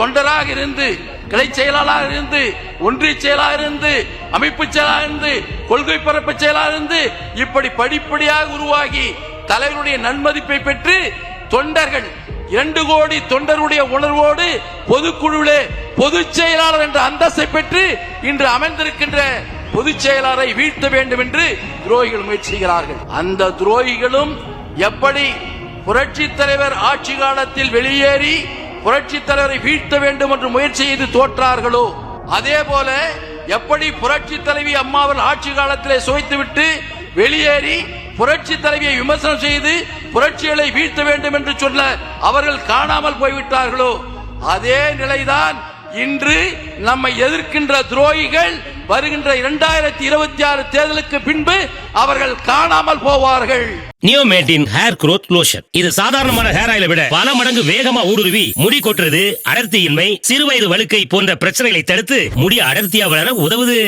தொண்டராக இருந்து கிளை செயலாளராக இருந்து ஒன்றிய செயலாக இருந்து அமைப்பு செயலாக இருந்து கொள்கை பரப்பு செயலாக இருந்து இப்படி படிப்படியாக உருவாகி தலைவருடைய நன்மதிப்பை பெற்று தொண்டர்கள் இரண்டு கோடி தொண்டருடைய உணர்வோடு பொதுக்குழுவிலே பொதுச் செயலாளர் என்ற அந்தஸ்தை பெற்று இன்று அமர்ந்திருக்கின்ற பொதுச் செயலாளரை வீழ்த்த வேண்டும் என்று துரோகிகள் முயற்சிக்கிறார்கள் அந்த துரோகிகளும் எப்படி புரட்சி தலைவர் ஆட்சி காலத்தில் வெளியேறி புரட்சி தலைவரை வீழ்த்த வேண்டும் என்று முயற்சி செய்து தோற்றார்களோ? அதே போல எப்படி புரட்சி தலைவி அம்மாவின் ஆட்சி காலத்திலே சுவைத்துவிட்டு வெளியேறி புரட்சி தலைவியை விமர்சனம் செய்து புரட்சிகளை வீழ்த்த வேண்டும் என்று சொன்ன அவர்கள் காணாமல் போய்விட்டார்களோ? அதே நிலைதான் இன்று நம்மை எதிர்க்கின்ற துரோகிகள் வருகின்ற இரண்டாயிரத்தி இருபத்தி ஆறு தேர்தலுக்கு பின்பு அவர்கள் காணாமல் போவார்கள். நியோமேட்டின் ஹேர் குரோத் லோஷன். இது சாதாரணமான ஹேர் ஆயிலை விட பல மடங்கு வேகமா ஊடுருவி முடி கொட்டுறது அடர்த்தியின்மை சிறுவயது வழுக்கை போன்ற பிரச்சனைகளை தடுத்து முடி அடர்த்தியா வளர உதவுது.